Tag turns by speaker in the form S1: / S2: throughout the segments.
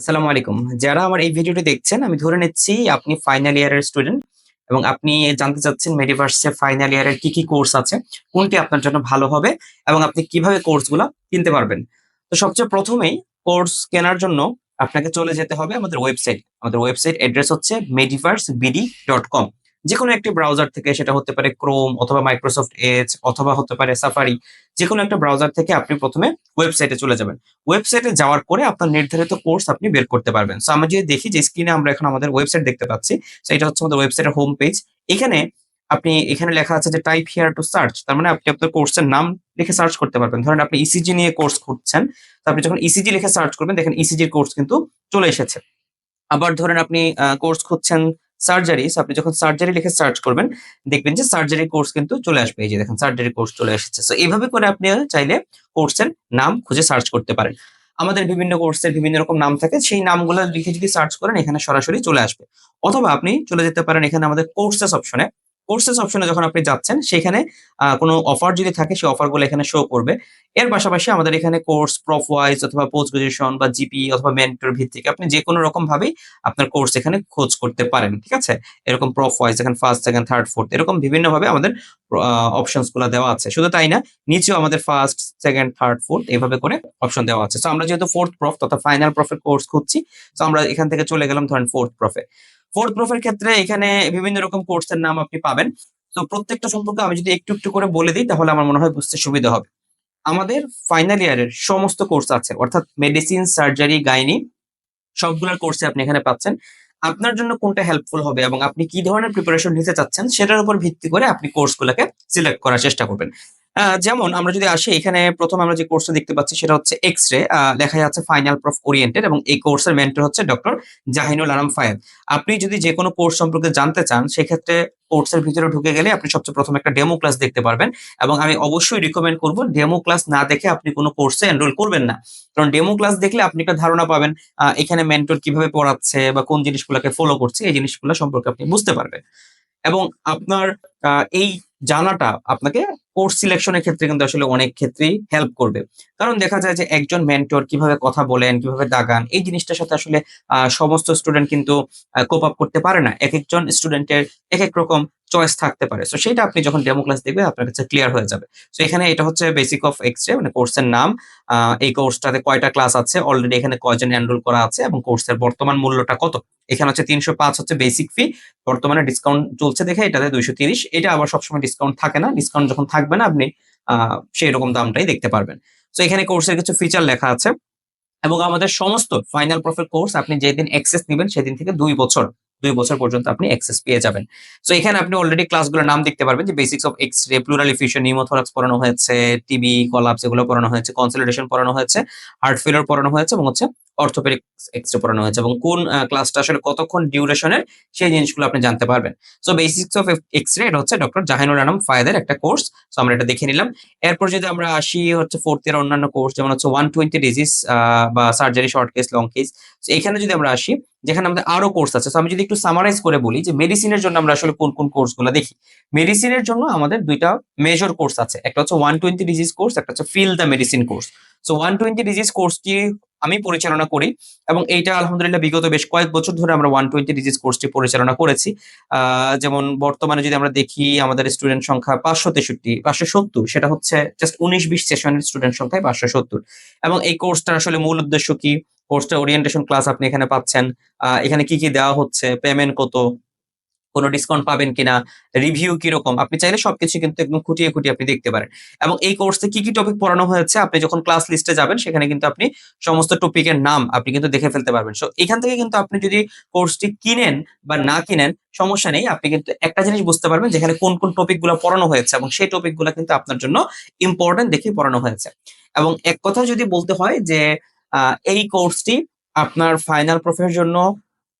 S1: আসসালামু আলাইকুম। যারা আমার এই ভিডিওটি দেখছেন আমি ধরে নিচ্ছি আপনি ফাইনাল ইয়ারের স্টুডেন্ট এবং আপনি জানতে চাচ্ছেন মেডিভার্সে ফাইনাল ইয়ারের কি, কি কোর্স আছে, কোনটি আপনার জন্য ভালো হবে এবং আপনি কীভাবে কোর্সগুলো কিনতে পারবেন। তো সবচেয়ে প্রথমেই কোর্স কেনার জন্য আপনাকে চলে যেতে হবে আমাদের ওয়েবসাইট। আমাদের ওয়েবসাইট অ্যাড্রেস হচ্ছে mediversebd.com যেকোনো একটি ব্রাউজার থেকে, সেটা হতে পারে ক্রোম অথবা মাইক্রোসফট এজ অথবা হতে পারে Safari, যেকোনো একটা ব্রাউজার থেকে আপনি ১ম এ ওয়েবসাইটে চলে যাবেন। ওয়েবসাইটে যাওয়ার পরে আপনার নির্ধারিত কোর্স আপনি বের করতে পারবেন। সো আমরা যদি দেখি যে স্ক্রিনে আমরা এখন আমাদের ওয়েবসাইট দেখতে পাচ্ছি। সো এটা হচ্ছে আমাদের ওয়েবসাইটের হোম পেজ। এখানে আপনি, এখানে লেখা আছে যে টাইপ হিয়ার টু সার্চ তার মানে আপনি আপনার কোর্সের নাম লিখে সার্চ করতে পারবেন। ধরেন আপনি ইসিজি নিয়ে কোর্স খুঁজছেন। তো আপনি যখন ইসিজি লিখে সার্চ করবেন, দেখেন ইসিজির কোর্স কিন্তু চলে এসেছে। আবার ধরেন আপনি কোর্স খুঁজছেন সার্জারি। সো আপনি যখন সার্জারি লিখে সার্চ করবেন, দেখবেন যে সার্জারি কোর্স কিন্তু চলে আসবে। এই যে দেখেন সার্জারি কোর্স চলে এসেছে। সো এইভাবে করে আপনি চাইলে কোর্সের নাম খুঁজে সার্চ করতে পারেন। আমাদের বিভিন্ন কোর্সের বিভিন্ন রকম নাম থাকে। সেই নামগুলো লিখে যদি সার্চ করেন, এখানে সরাসরি চলে আসবে। অথবা আপনি চলে যেতে পারেন এখানে আমাদের কোর্সেস অপশনে। কোর্সেস অপশনে যখন আপনি যাচ্ছেন সেখানে কোনো অফার যদি থাকে সেই অফারগুলো এখানে শো করবে। এর পাশাপাশি আমাদের এখানে কোর্স প্রফ ওয়াইজ অথবা পোস্ট গ্রাজুয়েশন বা জিপি অথবা মেন্টর ভিত্তিক আপনি যেকোনো রকম ভাবেই আপনার কোর্স এখানে খোঁজ করতে পারেন। ঠিক আছে? এরকম প্রফ ওয়াইজ এখানে 1st, 2nd, 3rd, 4th এরকম বিভিন্নভাবে আমাদের আ অপশনসগুলা দেওয়া আছে। শুধু তাই না, নিচেও আমাদের 1st, 2nd, 3rd, 4th এভাবে করে অপশন দেওয়া আছে। তো আমরা যেহেতু ফোর্থ প্রফ তথা ফাইনাল প্রফের কোর্স খুঁজছি। তো আমরা এখান থেকে চলে গেলাম ধরেন ফোর্থ প্রফে। 4th প্রফের ক্ষেত্রে এখানে বিভিন্ন রকম কোর্সের নাম আপনি পাবেন। তো প্রত্যেকটা সম্পর্কে আমি যদি একটু, একটু করে বলে দিই তাহলে আমার মনে হয় বুঝতে সুবিধা হবে। আমাদের ফাইনাল ইয়ারের সমস্ত কোর্স আছে। অর্থাৎ মেডিসিন, সার্জারি, গাইনি সবগুলার কোর্সই আপনি এখানে পাচ্ছেন। আপনার জন্য কোনটা হেল্পফুল হবে এবং আপনি কি ধরনের প্রিপারেশন নিতে চাচ্ছেন সেটার উপর ভিত্তি করে আপনি কোর্সগুলাকে সিলেক্ট করার চেষ্টা করবেন। যেমন আমরা যদি আসি, এখানে প্রথম আমরা যে কোর্সটা দেখতে পাচ্ছি সেটা হচ্ছে এক্স-রে আ লেখাই আছে ফাইনাল প্রফ ওরিয়েন্টেড এবং এই কোর্সের মেন্টর হচ্ছে ডক্টর জাহিনুল আলম ফায়েদ। আপনি যদি যেকোনো কোর্স সম্পর্কে জানতে চান, সেক্ষেত্রে কোর্সের ভিতরে ঢুকে গেলে আপনি সবচেয়ে প্রথম একটা ডেমো ক্লাস দেখতে পারবেন এবং আমি অবশ্যই রিকমেন্ড করব ডেমো ক্লাস না দেখে আপনি কোন কোর্সে এনরোল করবেন না। কারণ ডেমো ক্লাস দেখলে আপনি একটা ধারণা পাবেন এখানে মেন্টর কীভাবে পড়াচ্ছে বা কোন জিনিসগুলাকে ফলো করছে, এই জিনিসগুলো সম্পর্কে আপনি বুঝতে পারবেন। এবং আপনার এই জানাটা আপনাকে কোর্স সিলেকশন এর ক্ষেত্রে কিন্তু আসলে অনেক ক্ষেত্রেই হেল্প করবে। কারণ দেখা যায় যে একজন মেন্টর কীভাবে কথা বলেন, কীভাবে দাগান এই জিনিসটার সাথে আসলে সমস্ত স্টুডেন্ট কিন্তু কোপ আপ করতে পারে না। একেকজন স্টুডেন্টের এক এক রকম চয়েস থাকতে পারে। সো সেটা আপনি যখন ডেমো ক্লাস দেখবেন আপনার কাছে ক্লিয়ার হয়ে যাবে। সো এখানে এটা হচ্ছে বেসিক অফ এক্স-রে মানে কোর্সের নাম। এই কোর্সটাতে কয়টা ক্লাস আছে, অলরেডি এখানে কয়জন এনরোল করা আছে এবং কোর্সের বর্তমান মূল্যটা কত। এখানে হচ্ছে ৩০৫ হচ্ছে বেসিক ফি। বর্তমানে ডিসকাউন্ট চলছে দেখে এটাতে ২৩০ এটা আবার সবসময় থাকে না। ডিসকাউন্ট যখন থাকবে না, আপনি সেই রকম দামটাই দেখতে পারবেন। তো এখানে কোর্সের কিছু ফিচার লেখা আছে এবং আমাদের সমস্ত ফাইনাল প্রফিট কোর্স আপনি যেদিন অ্যাক্সেস নেবেন, সেদিন থেকে দুই বছর ২ বছর পর্যন্ত আপনি অ্যাক্সেস পেয়ে যাবেন। সো এখানে আপনি অলরেডি ক্লাসগুলোর নাম দেখতে পারবেন যে basics of X-ray, pleural effusion, pneumothorax পড়ানো হয়েছে, টিবি, কলাপস এগুলো পড়ানো হয়েছে, কনসলিডেশন পড়ানো হয়েছে, হার্ট ফেইলিউর পড়ানো হয়েছে এবং হচ্ছে অর্থোপেডিক এক্স-রে পড়ানো হয়েছে এবং কোন ক্লাসটা আসলে কতক্ষণ ডিউরেশন এর সেই জিনিসগুলো আপনি জানতে পারবেন। সো বেসিক্স অফ এক্স-রে এটা হচ্ছে ডক্টর জাহিনুল আলম ফায়েদের একটা কোর্স। সো আমরা এটা দেখে নিলাম। এরপর যদি আমরা আসি হচ্ছে ফোর্থ ইয়ার অন্যান্য কোর্স যেমন হচ্ছে 120 ডিজিজ আ বা surgery short case, long case. এখানে যদি আমরা আসি যেখানে আমাদের আরও কোর্স আছে। আমি যদি একটু সামারাইজ করে বলি যে মেডিসিনের জন্য আমরা আসলে কোন, কোন কোর্সগুলা দেখি। মেডিসিনের জন্য আমাদের দুইটা মেজর কোর্স আছে। একটা হচ্ছে 120 ডিজিজ কোর্স, একটা হচ্ছে feel the medicine course. So 120 disease কোর্সটি আমি পরিচালনা করি এবং এইটা আলহামদুলিল্লাহ বিগত বেশ কয়েক বছর ধরে আমরা 120 ডিজিজ কোর্সটি পরিচালনা করেছি। যেমন বর্তমানে যদি আমরা দেখি আমাদের স্টুডেন্ট সংখ্যা ৫৬৩, ৫৭০ সেটা হচ্ছে জাস্ট উনিশ বিশ সেশনের স্টুডেন্ট সংখ্যায় ৫৭০ এবং এই কোর্সটার আসলে মূল উদ্দেশ্য কি? কোর্সটা ওরিয়েন্টেশন ক্লাস আপনি এখানে পাচ্ছেন। এখানে কি, কি দেওয়া হচ্ছে, পেমেন্ট কত, কোন ডিসকাউন্ট পাবেন কিনা, রিভিউ কীরকম আপনি চাইলে সবকিছু কিন্তু একদম খুঁটিয়ে, খুঁটিয়ে আপনি দেখতে পারেন। এবং এই কোর্সে কি, কি টপিক পড়ানো হয়েছে আপনি যখন ক্লাস লিস্টে যাবেন সেখানে কিন্তু আপনি সমস্ত টপিকের নাম আপনি কিন্তু দেখে ফেলতে পারবেন। সো এখান থেকে কিন্তু আপনি যদি কোর্সটি কিনেন বা না কিনেন সমস্যা নেই। আপনি কিন্তু একটা জিনিস বুঝতে পারবেন যেখানে কোন, কোন টপিকগুলা পড়ানো হয়েছে এবং সেই টপিকগুলা কিন্তু আপনার জন্য ইম্পোর্টেন্ট দেখেই পড়ানো হয়েছে। এবং এক কথায় যদি বলতে হয় যে এই কোর্সটি আপনার ফাইনাল প্রফের জন্য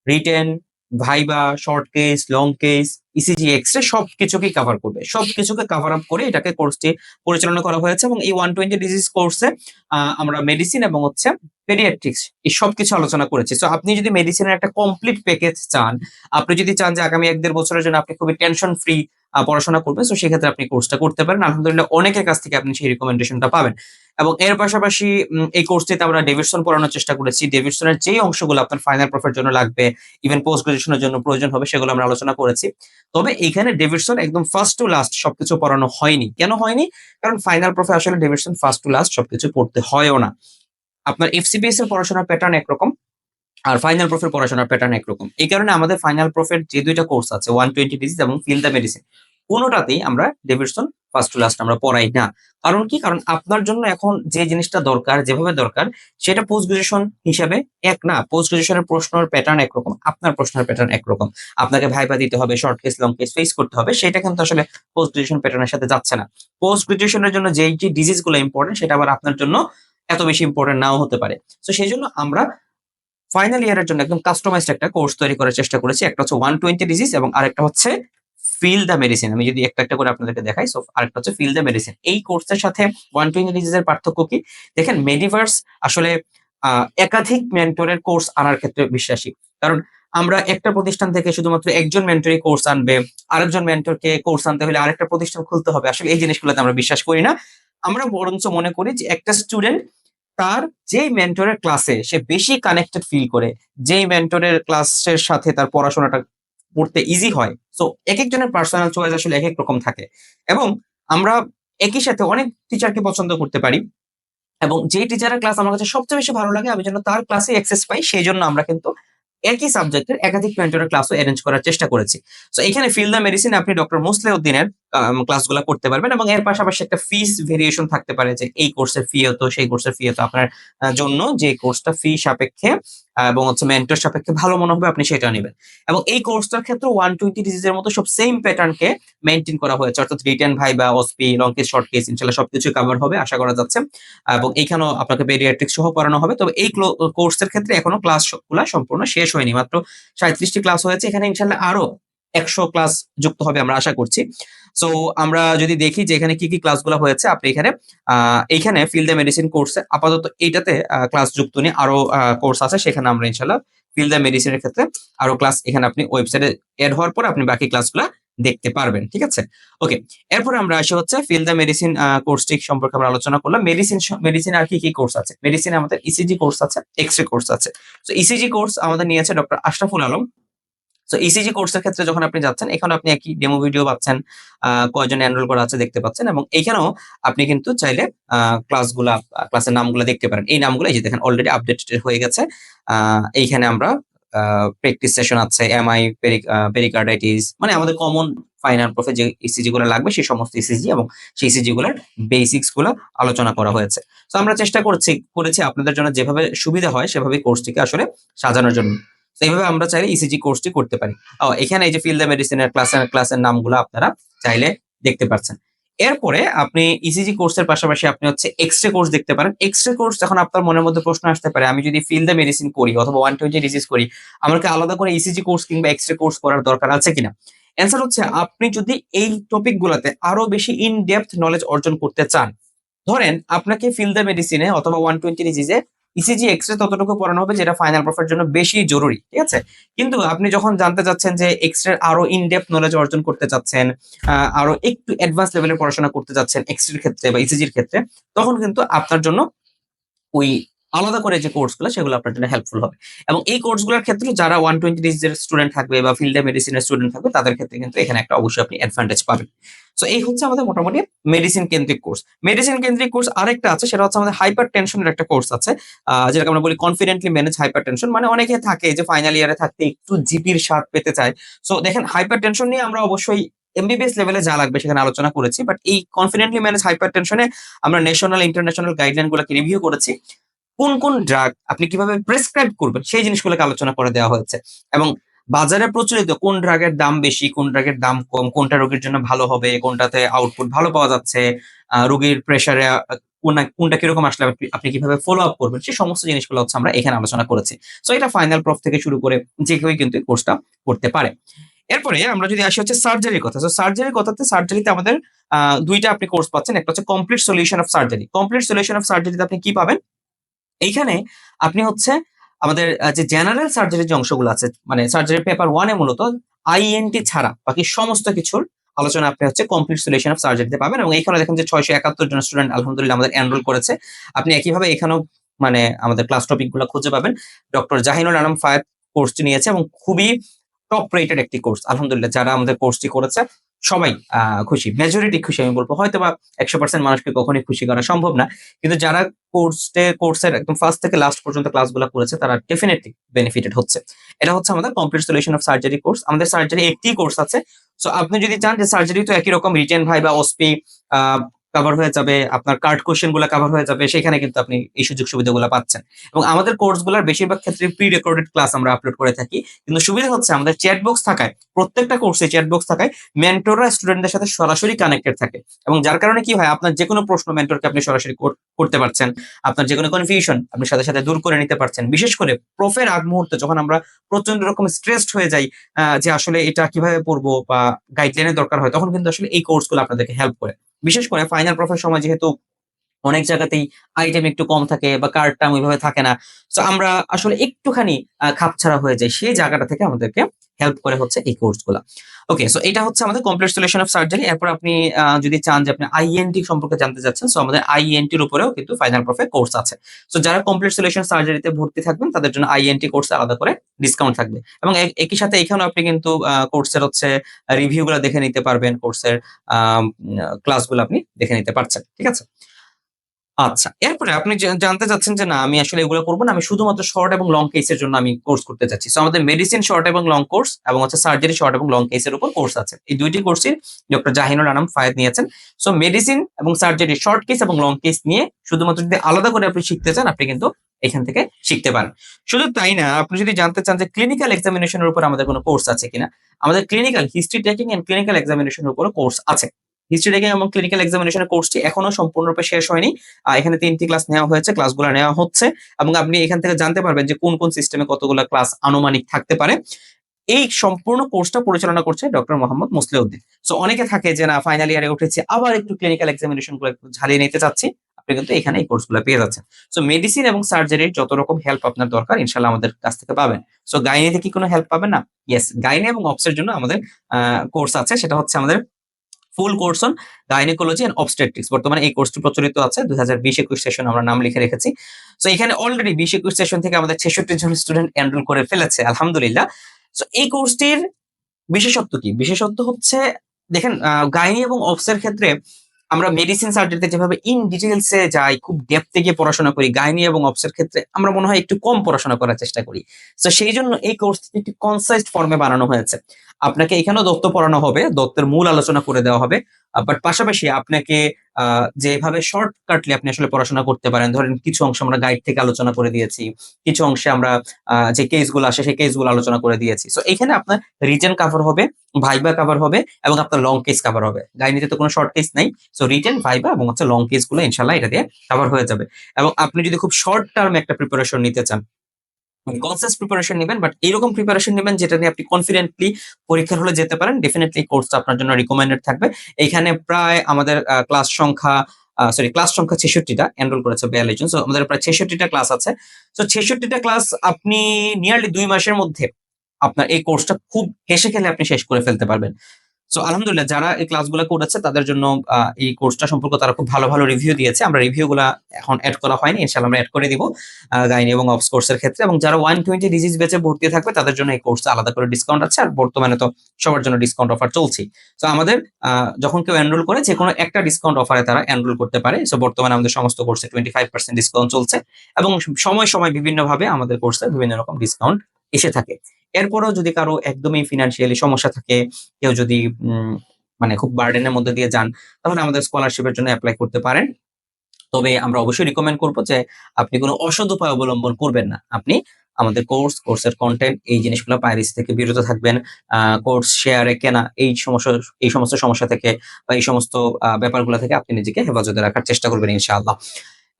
S1: written, viva, short case, long case, ECG, X-ray সবকিছুকেই cover করবে। সবকিছুকে কভার আপ করে এটাকে কোর্সটি পরিচালনা করা হয়েছে এবং এই 120 ডিজিজ কোর্সে আমরা মেডিসিন এবং হচ্ছে পেডিয়াট্রিক্স এই সবকিছু আলোচনা করেছি। সো আপনি যদি মেডিসিনের একটা কমপ্লিট প্যাকেজ চান, আপনি যদি চান যে আগামী এক দেড় বছরের জন্য আপনি খুবই টেনশন ফ্রি পড়াশোনা করবে তো সেক্ষেত্রে আপনি কোর্সটা করতে পারেন। আলহামদুলিল্লাহ, অনেকের কাছ থেকে আপনি সেই রিকমেন্ডেশনটা পাবেন। এবং এর পাশাপাশি এই কোর্সটিতে আমরা ডেভিডসন পড়ানোর চেষ্টা করেছি। ডেভিডসনের যেই অংশগুলো আপনার ফাইনাল প্রফের জন্য লাগবে ইভেন পোস্ট গ্রাজুয়েশনের জন্য প্রয়োজন হবে, সেগুলো আমরা আলোচনা করেছি। তবে এখানে ডেভিডসন একদম ফার্স্ট টু লাস্ট সবকিছু পড়ানো হয়নি। কেন হয়নি? কারণ ফাইনাল প্রফে আসলে ডেভিডসন ফার্স্ট টু লাস্ট সবকিছু পড়তে হয়ও না। আপনার এফসিবিএস এর পড়াশোনার প্যাটার্ন একরকম। আর ফাইনাল প্রফের পড়াশোনার প্যাটার্ন একরকম। এই কারণে আমাদের ফাইনাল প্রফের যে দুইটা কোর্স আছে ওয়ান টোয়েন্টি ডিজিজ এবং ফিল দ্য মেডিসিন কোনোটাতেই আমরা ডেভিডসন ফার্স্ট টু লাস্ট আমরা পড়াই না। কারণ কি? কারণ আপনার জন্য এখন যে জিনিসটা দরকার, যেভাবে দরকার, সেটা পোস্ট গ্রাজুয়েশন হিসাবে এক না। পোস্ট গ্রাজুয়েশনের প্রশ্নের প্যাটার্ন একরকম, আপনার প্রশ্নের প্যাটার্ন একরকম। আপনাকে ভাইবা দিতে হবে short case long case face করতে হবে, সেটা কিন্তু আসলে পোস্ট গ্রাজুয়েশন প্যাটার্নের সাথে যাচ্ছে না। পোস্ট গ্রাজুয়েশনের জন্য যেই যে ডিজিজগুলো ইম্পর্টেন্ট সেটা আবার আপনার জন্য এত বেশি ইম্পর্টেন্ট নাও হতে পারে। তো সেই জন্য আমরা ফাইনাল ইয়ারের জন্য একদম কাস্টমাইজড একটা কোর্স তৈরি করার চেষ্টা করেছি। একটা হচ্ছে ওয়ান টোয়েন্টি ডিজিজ এবং আরেকটা হচ্ছে ফিল দ্য মেডিসিন আমি যদি একটা একটা করে আপনাদেরকে দেখাই সো আরেকটা হচ্ছে ফিল দ্য মেডিসিন এই কোর্সের সাথে ওয়ান টোয়েন্টি ডিজিজের পার্থক্য কি? দেখেন মেডিভার্স আসলে একাধিক মেন্টরের কোর্স আনার ক্ষেত্রে বিশ্বাসী। কারণ আমরা একটা প্রতিষ্ঠান থেকে শুধুমাত্র একজন মেন্টরি কোর্স আনবে, আরেকজন মেন্টরকে কোর্স আনতে হলে আরেকটা প্রতিষ্ঠান খুলতে হবে। আসলে এই জিনিসগুলোতে আমরা বিশ্বাস করি না। আমরা বরঞ্চ মনে করি যে একটা স্টুডেন্ট তার যেই মেন্টরের ক্লাসে সে বেশি কানেক্টেড ফিল করে, যেই মেন্টরের ক্লাসের সাথে তার পড়াশোনাটা পড়তে ইজি হয় সো এক একজনের পার্সোনাল চয়েস আসলে এক এক রকম থাকে। এবং আমরা একই সাথে অনেক টিচারকে পছন্দ করতে পারি, এবং যে টিচারের ক্লাস আমার কাছে সবচেয়ে বেশি ভালো লাগে, আমি যেন তার ক্লাসে অ্যাক্সেস পাই, সেই জন্য আমরা কিন্তু একই সাবজেক্টের একাধিক মেন্টরের ক্লাসও অ্যারেঞ্জ করার চেষ্টা করেছি। সো এখানে ফিল দ্য মেডিসিন আপনি ডক্টর মুসলে উদ্দিনের ক্লাসগুলো করতে পারবেন এবং এর পাশাপাশি একটা ফিস ভেরিয়েশন থাকতে পারে যে এই কোর্সের ফি হতো সেই কোর্সের ফি হতো আপনার জন্য যে কোর্সটা ফি সাপেক্ষে এবং হচ্ছে মেন্টর সাপেক্ষে ভালো মনে হবে, আপনি সেটা নেবেন। এবং এই কোর্সটার ক্ষেত্রে ওয়ান টোয়েন্টি ডিজিজের মতো সব সেম প্যাটার্নকে মেনটেন করা হয়েছে, অর্থাৎ written viva OSPE long case short case ইনশাল্লাহ সবকিছু কভার হবে, আশা করা যাচ্ছে। এবং এইখানেও আপনাকে পেডিয়াট্রিক্স সহ পড়ানো হবে, তবে এই কোর্সের ক্ষেত্রে এখনও ক্লাসগুলা সম্পূর্ণ শেষ হয়নি, মাত্র সাঁত্রিশটি ক্লাস হয়েছে, এখানে ইনশাল্লাহ আরও একশো ক্লাস যুক্ত হবে আমরা আশা করছি। সো আমরা যদি দেখি যে এখানে কি কি ক্লাসগুলো হয়েছে, আপনি এখানে এইখানে ফিল্ড দ্য মেডিসিন কোর্সে আপাতত এইটাতে ক্লাস যুক্ত নেই আরও কোর্স আছে, সেখানে আমরা ইনশাল্লাহ ফিল্ড দ্য মেডিসিনের ক্ষেত্রে আরও ক্লাস এখানে আপনি ওয়েবসাইটে এড হওয়ার পর আপনি বাকি ক্লাসগুলো দেখতে পারবেন, ঠিক আছে? ওকে এরপরে আমরা আসি হচ্ছে ফিল দ্য মেডিসিন কোর্সটি সম্পর্কে আমরা আলোচনা করলাম। মেডিসিন মেডিসিন আর কি কি কোর্স আছে? মেডিসিন আমাদের ইসিজি কোর্স আছে এক্স রে কোর্স আছে তো ইসিজি কোর্স আমাদের নিয়েছে ডক্টর আশরাফুল আলম তো ইসিজি কোর্সের ক্ষেত্রে যখন আপনি যাচ্ছেন এখানে আপনি একই ডেমো ভিডিও পাচ্ছেন কয়জন এনরোল করা আছে দেখতে পাচ্ছেন এবং এইখানেও আপনি কিন্তু চাইলে ক্লাসগুলা ক্লাসের নামগুলো দেখতে পারেন। এই নামগুলো এই যে দেখেন অলরেডি আপডেটেড হয়ে গেছে। এইখানে আমরা প্র্যাকটিস সেশন আছে এমআই পেরিকার্ডাইটিস মানে আমাদের কমন ফাইনাল প্রফে যে ইসিজি গুলো লাগবে, সেই সমস্ত ইসিজি এবং সেই ইসিজি গুলোর বেসিক্সগুলো আলোচনা করা হয়েছে। তো আমরা চেষ্টা করছি, করেছি আপনাদের জন্য যেভাবে সুবিধা হয়, সেভাবে কোর্সটিকে আসলে সাজানোর জন্য। তো এইভাবে আমরা চাইলে ইসিজি কোর্সটি করতে পারি। ও এখানে এই যে ফিল দ্য মেডিসিনের ক্লাসের ক্লাসের নামগুলো আপনারা চাইলে দেখতে পাচ্ছেন এরপরে আপনি ইসিজি কোর্সের পাশাপাশি আপনি হচ্ছে এক্সরে কোর্স দেখতে পারেন। এক্সরে কোর্স যখন আপনার মনের মধ্যে প্রশ্ন আসতে পারে, আমি যদি ফিল দ্য মেডিসিন করি অথবা ওয়ান টোয়েন্টি ডিজিজ করি, আমার কি আলাদা করে ইসিজি কোর্স কিংবা এক্সরে কোর্স করার দরকার আছে কিনা? অ্যান্সার হচ্ছে আপনি যদি এই টপিক গুলাতে আরও বেশি ইন ডেপথ নলেজ অর্জন করতে চান, ধরেন আপনাকে ফিল দ্য মেডিসিনে অথবা ওয়ান টোয়েন্টি ডিজিজে ইসিজি এক্সরে ততটুকু পড়ানো হবে যেটা ফাইনাল প্রফের জন্য বেশি জরুরি, ঠিক আছে? কিন্তু আপনি যখন জানতে চাচ্ছেন যে এক্সরে আরও ইন ডেপথ নলেজ অর্জন করতে চাচ্ছেন আরও একটু অ্যাডভান্স লেভেলের পড়াশোনা করতে চাচ্ছেন এক্সরের ক্ষেত্রে বা ইসিজির ক্ষেত্রে, তখন কিন্তু আপনার জন্য ওই আলাদা করে যে কোর্সগুলো সেগুলো আপনার জন্য হেল্পফুল হবে। এবং এই কোর্সগুলোর ক্ষেত্রে যারা ওয়ান টোয়েন্টি ডিজিজের স্টুডেন্ট থাকবে বা ফিল্ডে মেডিসিনের স্টুডেন্ট থাকবে, তাদের ক্ষেত্রে কিন্তু এখানে একটা অবশ্যই আপনি অ্যাডভান্টেজ পাবেন। সো এই হচ্ছে আমাদের মোটামুটি মেডিসিন কেন্দ্রিক কোর্স মেডিসিন কেন্দ্রিক কোর্স আরেকটা আছে, সেটা হচ্ছে আমাদের হাইপার টেনশনের একটা কোর্স আছে যেটাকে আমরা বলি কনফিডেন্টলি ম্যানেজ হাইপার টেনশন মানে অনেকে থাকে যে ফাইনাল ইয়ারে থাকতে একটু জিপির স্বাদ পেতে চায়। সো দেখেন হাইপার টেনশন নিয়ে আমরা অবশ্যই এমবিবিএস লেভেলে যা লাগবে সেখানে আলোচনা করেছি বাট এই কনফিডেন্টলি ম্যানেজ হাইপার টেনশনে আমরা ন্যাশনাল ইন্টারন্যাশনাল গাইডলাইন গুলোকে রিভিউ করেছি। কোন কোন ড্রাগ আপনি কীভাবে প্রেসক্রাইব করবেন সেই জিনিসগুলোকে আলোচনা করে দেওয়া হয়েছে। এবং বাজারে প্রচলিত কোন ড্রাগের দাম বেশি, কোন ড্রাগের দাম কম, কোনটা রোগীর জন্য ভালো হবে, কোনটাতে আউটপুট ভালো পাওয়া যাচ্ছে রোগীর প্রেসারে কোনটা কীরকম আসলে আপনি- কীভাবে ফলো আপ করবেন সেই সমস্ত জিনিসগুলো হচ্ছে আমরা এখানে আলোচনা করেছি। সো এটা ফাইনাল প্রফ থেকে শুরু করে যে কেউই কিন্তু কোর্সটা করতে পারে। এরপরে আমরা যদি আসি হচ্ছে সার্জারির কথা। তো সার্জারির কথাতে সার্জারিতে আমাদের দুইটা আপনি কোর্স পাচ্ছেন। একটা হচ্ছে complete solution of surgery complete solution of সার্জারিতে আপনি কি পাবেন? এইখানে আপনি হচ্ছে আমাদের যে জেনারেল সার্জারির যে অংশগুলো আছে মানে সার্জারি পেপার ওয়ানে মূলত আইএনটি ছাড়া বাকি সমস্ত কিছুর আলোচনা আপনি হচ্ছে কমপ্লিট সলিউশন অফ সার্জারিতে পাবেন। এবং এখানে দেখেন যে ছয়শো একাত্তর জন স্টুডেন্ট আলহামদুলিল্লাহ আমাদের এনরোল করেছে। আপনি একইভাবে এখানেও মানে আমাদের ক্লাস টপিকগুলো খুঁজে পাবেন। ডক্টর জাহিনুল আলম ফায়াদ কোর্সটি নিয়েছে এবং খুবই টপ রেটেড একটি কোর্স আলহামদুলিল্লাহ, যারা আমাদের কোর্সটি করেছে সবাই খুশি। মেজরিটি খুশি, আমি বলব। হয়তো বা একশো পার্সেন্ট মানুষকে কখনোই খুশি করা সম্ভব না। কিন্তু যারা কোর্সে কোর্সের একদম ফার্স্ট থেকে লাস্ট পর্যন্ত ক্লাসগুলো করেছে, তারা ডেফিনেটলি বেনিফিটেড হচ্ছে। এটা হচ্ছে আমাদের complete solution of surgery course আমাদের সার্জারি একটি কোর্স আছে। সো আপনি যদি চান যে সার্জারি তো একই রকম রিটেন ভাই বা ওসপি কভার হয়ে যাবে, আপনার কার্ড কোশ্চেনগুলো কভার হয়ে যাবে, সেখানে কিন্তু আপনি এই সুযোগ সুবিধাগুলো পাচ্ছেন। এবং আমাদের কোর্স কোর্সগুলোর বেশিরভাগ ক্ষেত্রে প্রি রেকর্ডেড ক্লাস আমরা আপলোড করে থাকি। কিন্তু সুবিধা হচ্ছে আমাদের চ্যাট বক্স থাকায়, প্রত্যেকটা কোর্সে চ্যাট বক্স থাকায় মেন্টররা স্টুডেন্টদের সাথে সরাসরি কানেক্টেড থাকে। এবং যার কারণে কি হয়, আপনার যে কোনো প্রশ্ন মেন্টরকে আপনি সরাসরি কর- করতে পারছেন, আপনার যে কোনো কনফিউশন আপনি সাথে সাথে দূর করে নিতে পারছেন। বিশেষ করে প্রফের আগ মুহূর্তে যখন আমরা প্রচণ্ড রকম স্ট্রেসড হয়ে যাই যে আসলে এটা কীভাবে পড়ব বা গাইডলাইনের দরকার হয়, তখন কিন্তু আসলে এই কোর্সগুলো আপনাদেরকে হেল্প করে। বিশেষ করে ফাইনাল প্রফের সময় যেহেতু অনেক জায়গাতেই আইটেম একটু কম থাকে বা কার্ড কার্ডটা ওইভাবে থাকে না। তো আমরা আসলে একটুখানি খাপছাড়া হয়ে যাই। সেই জায়গাটা থেকে আমাদেরকে হেল্প করে হচ্ছে এই কোর্সগুলো ওকে সো এটা হচ্ছে আমাদের কমপ্লিট সলিউশন অফ সার্জারি এরপর আপনি যদি চান যে আপনি আইএনটি সম্পর্কে জানতে চাচ্ছেন সো আমাদের আইএনটির উপরেও কিন্তু ফাইনাল প্রফে কোর্স আছে। সো যারা কমপ্লিট সলিউশন সার্জারিতে ভর্তি থাকবেন, তাদের জন্য আইএনটি কোর্স আলাদা করে ডিসকাউন্ট থাকবে। এবং একই সাথে এখানেও আপনি কিন্তু কোর্সের হচ্ছে রিভিউ গুলো দেখে নিতে পারবেন কোর্সের ক্লাসগুলো আপনি দেখে নিতে পারছেন। ঠিক আছে? আচ্ছা এরপরে আপনি জানতে চাচ্ছেন যে না, আমি আসলে এগুলো করব না, আমি শুধুমাত্র শর্ট এবং লং কেসের জন্য আমি কোর্স করতে চাচ্ছি। সো আমাদের মেডিসিন শর্ট এবং লং কোর্স এবং হচ্ছে সার্জারি শর্ট এবং লং কেসের উপর কোর্স আছে। এই দুইটি কোর্সই ডক্টর জাহিনুল আনাম ফায়েদ নিয়েছেন। সো মেডিসিন এবং সার্জারি শর্ট কেস এবং লং কেস নিয়ে শুধুমাত্র যদি আলাদা করে আপনি শিখতে চান, আপনি কিন্তু এখান থেকে শিখতে পারেন। শুধু তাই না, আপনি যদি জানতে চান যে ক্লিনিক্যাল এক্সামিনেশনের উপর আমাদের কোনো কোর্স আছে কিনা, আমাদের clinical history taking and clinical এক্সামিনেশনের উপর কোর্স আছে। হিস্ট্রি টেকিং এবং ক্লিনিক্যাল এক্সামিনেশনের কোর্সটি এখনও সম্পূর্ণরূপে শেষ হয়নি। এখানে তিনটি ক্লাস নেওয়া হয়েছে ক্লাসগুলো নেওয়া হচ্ছে এবং আপনি এখান থেকে জানতে পারবেন যে কোন কোন সিস্টেমে কতগুলো ক্লাস আনুমানিক থাকতে পারে। এই সম্পূর্ণ কোর্সটা পরিচালনা করছে ডক্টর মোহাম্মদ মুসলিউদ্দিন। সো অনেকে থাকে যে, না ফাইনাল ইয়ারে উঠেছে, আবার একটু ক্লিনিক্যাল এক্সামিনেশনগুলো একটু ঝালিয়ে নিতে চাচ্ছি। আপনি কিন্তু এখানে এই কোর্সগুলো পেয়ে যাচ্ছেন। সো মেডিসিন এবং সার্জারির যত রকম হেল্প আপনার দরকার ইনশাল্লাহ আমাদের কাছ থেকে পাবেন। সো গাইনিতে কি কোনো হেল্প পাবেন না? ইয়েস গাইনি এবং অপসের জন্য আমাদের কোর্স আছে, সেটা হচ্ছে আমাদের full course on gynaecology and obstetrics বর্তমানে এই কোর্সটি প্রচলিত আছে, দুই হাজার বিশ একুশ সেশন আমরা নাম লিখে রেখেছি। তো এখানে অলরেডি বিশ একুশ সেশন থেকে আমাদের ছেষট্টি জন স্টুডেন্ট এনরোল করে ফেলেছে, আলহামদুলিল্লাহ। তো এই কোর্সটির বিশেষত্ব কি? বিশেষত্ব হচ্ছে, দেখেন গাইনি এবং অবসের ক্ষেত্রে আমরা মেডিসিন সার্জারিতে যেভাবে ইন ডিটেলসে যাই, খুব ডেপথে গিয়ে পড়াশোনা করি গাইনি এবং অবসের ক্ষেত্রে আমরা মনে হয় একটু কম পড়াশোনা করার চেষ্টা করি। তো সেই জন্য এই কোর্সটি একটি কনসাইজড ফর্মে বানানো হয়েছে। আপনাকে এখানেও দত্ত পড়ানো হবে, দত্তের মূল আলোচনা করে দেওয়া হবে। বাট পাশাপাশি আপনাকে যেভাবে শর্টকাটলি আপনি আসলে পড়াশোনা করতে পারেন, ধরেন কিছু অংশ আমরা গাইড থেকে আলোচনা করে দিয়েছি, কিছু অংশে আমরা যে কেসগুলো আসে সেই কেসগুলো আলোচনা করে দিয়েছি। সো এখানে আপনার রিটেন কাভার হবে ভাইবা কাভার হবে এবং আপনার লং কেস কাভার হবে। গাইনিতে তো কোনো শর্ট কেস নাই। সো রিটেন ভাইবা এবং হচ্ছে লং কেসগুলো ইনশাল্লাহ এটা দিয়ে কভার হয়ে যাবে। এবং আপনি যদি খুব শর্ট টার্মে একটা প্রিপারেশন নিতে চান কনসেস প্রিপারেশন নেবেন বাট এরকম প্রিপারেশন নেবেন যেটা নিয়ে আপনি কনফিডেন্টলি পরীক্ষার হলে যেতে পারেন। ডেফিনেটলি কোর্সটা আপনার জন্য রিকমেন্ডেড থাকবে। এখানে প্রায় আমাদের ক্লাস সংখ্যা সরি ক্লাস সংখ্যা ছেষট্টিটা এনরোল করেছে বিয়াল্লিশ জন সো আমাদের প্রায় ছেষট্টিটা ক্লাস আছে। সো ছেষট্টিটা ক্লাস আপনি নিয়ারলি দুই মাসের মধ্যে আপনার এই কোর্সটা খুব হেসে খেলে আপনি শেষ করে ফেলতে পারবেন। সো আলহামদুলিল্লাহ, যারা এই ক্লাসগুলো করেছে, তাদের জন্য এই কোর্সটা সম্পর্কে তারা খুব ভালো ভালো রিভিউ দিয়েছে। আমরা রিভিউ গুলা এখন অ্যাড করা হয়নি ইনশাল্লাহ আমরা অ্যাড করে দিব গাইনি এবং অফস কোর্সের ক্ষেত্রে। এবং যারা ওয়ান টোয়েন্টি ডিজিজ বেচে ভর্তি থাকবে, তাদের জন্য এই কোর্সে আলাদা করে ডিসকাউন্ট আছে, আর বর্তমানে তো সবার জন্য ডিসকাউন্ট অফার চলছে। তো আমাদের যখন কেউ এনরোল করে যে কোনো একটা ডিসকাউন্ট অফারে তারা এনরোল করতে পারে। সো বর্তমানে আমাদের সমস্ত কোর্সে টোয়েন্টি ফাইভ পার্সেন্ট ডিসকাউন্ট চলছে এবং সময় সময় বিভিন্নভাবে আমাদের কোর্সে বিভিন্ন রকম ডিসকাউন্ট এসে থাকে। এরপরেও যদি কারও একদমই ফিনান্সিয়ালি সমস্যা থাকে, কেউ যদি মানে খুব বার্ডেনের মধ্যে দিয়ে যান, তাহলে আমাদের স্কলারশিপের জন্য অ্যাপ্লাই করতে পারেন। তবে আমরা অবশ্যই রিকমেন্ড করব যে আপনি কোনো অসৎ উপায় অবলম্বন করবেন না। আপনি আমাদের কোর্স কোর্সের কন্টেন্ট এই জিনিসগুলো পাইরেসি থেকে বিরত থাকবেন। কোর্স শেয়ারে কেনা, এই সমস্যা, এই সমস্ত সমস্যা থেকে বা এই সমস্ত ব্যাপারগুলো থেকে আপনি নিজেকে হেফাজতে রাখার চেষ্টা করবেন ইনশাআল্লাহ।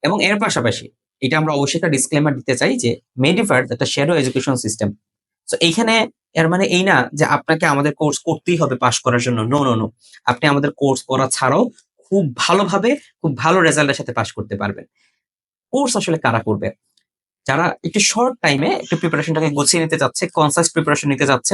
S1: এবং এর পাশাপাশি, এটা আমরা অবশ্যই একটা ডিসক্লেমার দিতে চাই যে মেডিফার একটা শ্যাডো এডুকেশন সিস্টেম তো এইখানে এর মানে এই না যে আপনাকে আমাদের কোর্স করতেই হবে পাশ করার জন্য। নো নো নো আপনি আমাদের কোর্স করা ছাড়াও খুব ভালোভাবে, খুব ভালো রেজাল্টের সাথে পাশ করতে পারবেন। কোর্স আসলে কারা করবে? যারা একটু শর্ট টাইমে একটু প্রিপারেশনটাকে গুছিয়ে নিতে চাচ্ছে কনসাস প্রিপারেশন নিতে চাচ্ছে,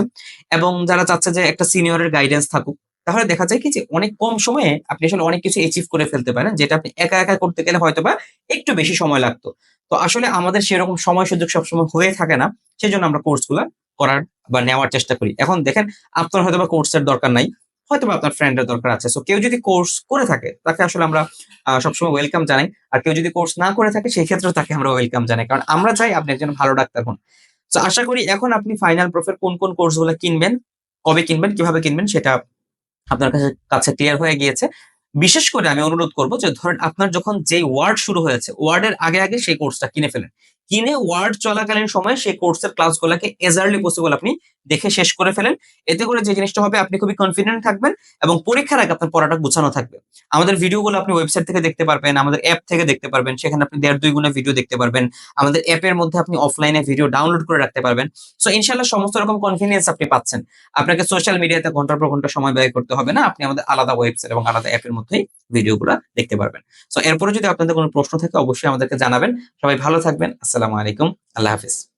S1: এবং যারা চাচ্ছে যে একটা সিনিয়রের গাইডেন্স থাকুক, তাহলে দেখা যায় কি যে অনেক কম সময়ে আপনি আসলে অনেক কিছু অ্যাচিভ করে ফেলতে পারেন, যেটা আপনি একা একা করতে গেলে হয়তোবা একটু বেশি সময় লাগতো। তো আসলে আমাদের সেরকম সময় সুযোগ সবসময় হয়ে থাকে না, সেজন্য আমরা কোর্সগুলো করার বা নেওয়ার চেষ্টা করি। এখন দেখেন, আপনার হয়তোবা কোর্সের দরকার নাই, হয়তোবা আপনার ফ্রেন্ডের দরকার আছে। সো কেউ যদি কোর্স করে থাকে, তাকে আসলে আমরা সবসময় ওয়েলকাম জানাই। আর কেউ যদি কোর্স না করে থাকে, সেই ক্ষেত্রে তাকে আমরা ওয়েলকাম জানাই। কারণ আমরা চাই আপনি একজন ভালো ডাক্তার হন। তো আশা করি এখন আপনি ফাইনাল প্রফের কোন কোন কোর্সগুলো কিনবেন, কবে কিনবেন, কীভাবে কিনবেন, সেটা আপনার কাছে কাছে ক্লিয়ার হয়ে গিয়েছে। বিশেষ করে আমি অনুরোধ করব যে, ধরেন আপনার যখন যে ওয়ার্ড শুরু হয়েছে ওয়ার্ডের আগে আগে সেই কোর্সটা কিনে ফেলেন। কিনে ওয়ার্ড চলাকালীন সময়ে সেই কোর্সের ক্লাসগুলোকে এজার্লি পসিবল আপনি দেখে শেষ করে ফেলেন। এতে করে যে জিনিসটা হবে, আপনি খুবই কনফিডেন্ট থাকবেন এবং পরীক্ষার আগে আপনার পড়াটা গুছানো থাকবে। আমাদের ভিডিওগুলো আপনি ওয়েবসাইট থেকে দেখতে পারবেন, আমাদের অ্যাপ থেকে দেখতে পারবেন, সেখানে আপনি দেড় দুই গুণে ভিডিও দেখতে পারবেন। আমাদের অ্যাপের মধ্যে আপনি অফলাইনে ভিডিও ডাউনলোড করে রাখতে পারবেন। সো ইনশাল্লাহ সমস্ত রকম কনফিডেন্স আপনি পাচ্ছেন। আপনাকে সোশ্যাল মিডিয়াতে ঘণ্টার পর ঘণ্টা সময় ব্যয় করতে হবে না, আপনি আমাদের আলাদা ওয়েবসাইট এবং আলাদা অ্যাপের মধ্যেই ভিডিওগুলো দেখতে পারবেন। সো এরপরে যদি আপনাদের কোনো প্রশ্ন থাকে, অবশ্যই আমাদেরকে জানাবেন। সবাই ভালো থাকবেন। আসসালামু আলাইকুম। আল্লাহ হাফিজ।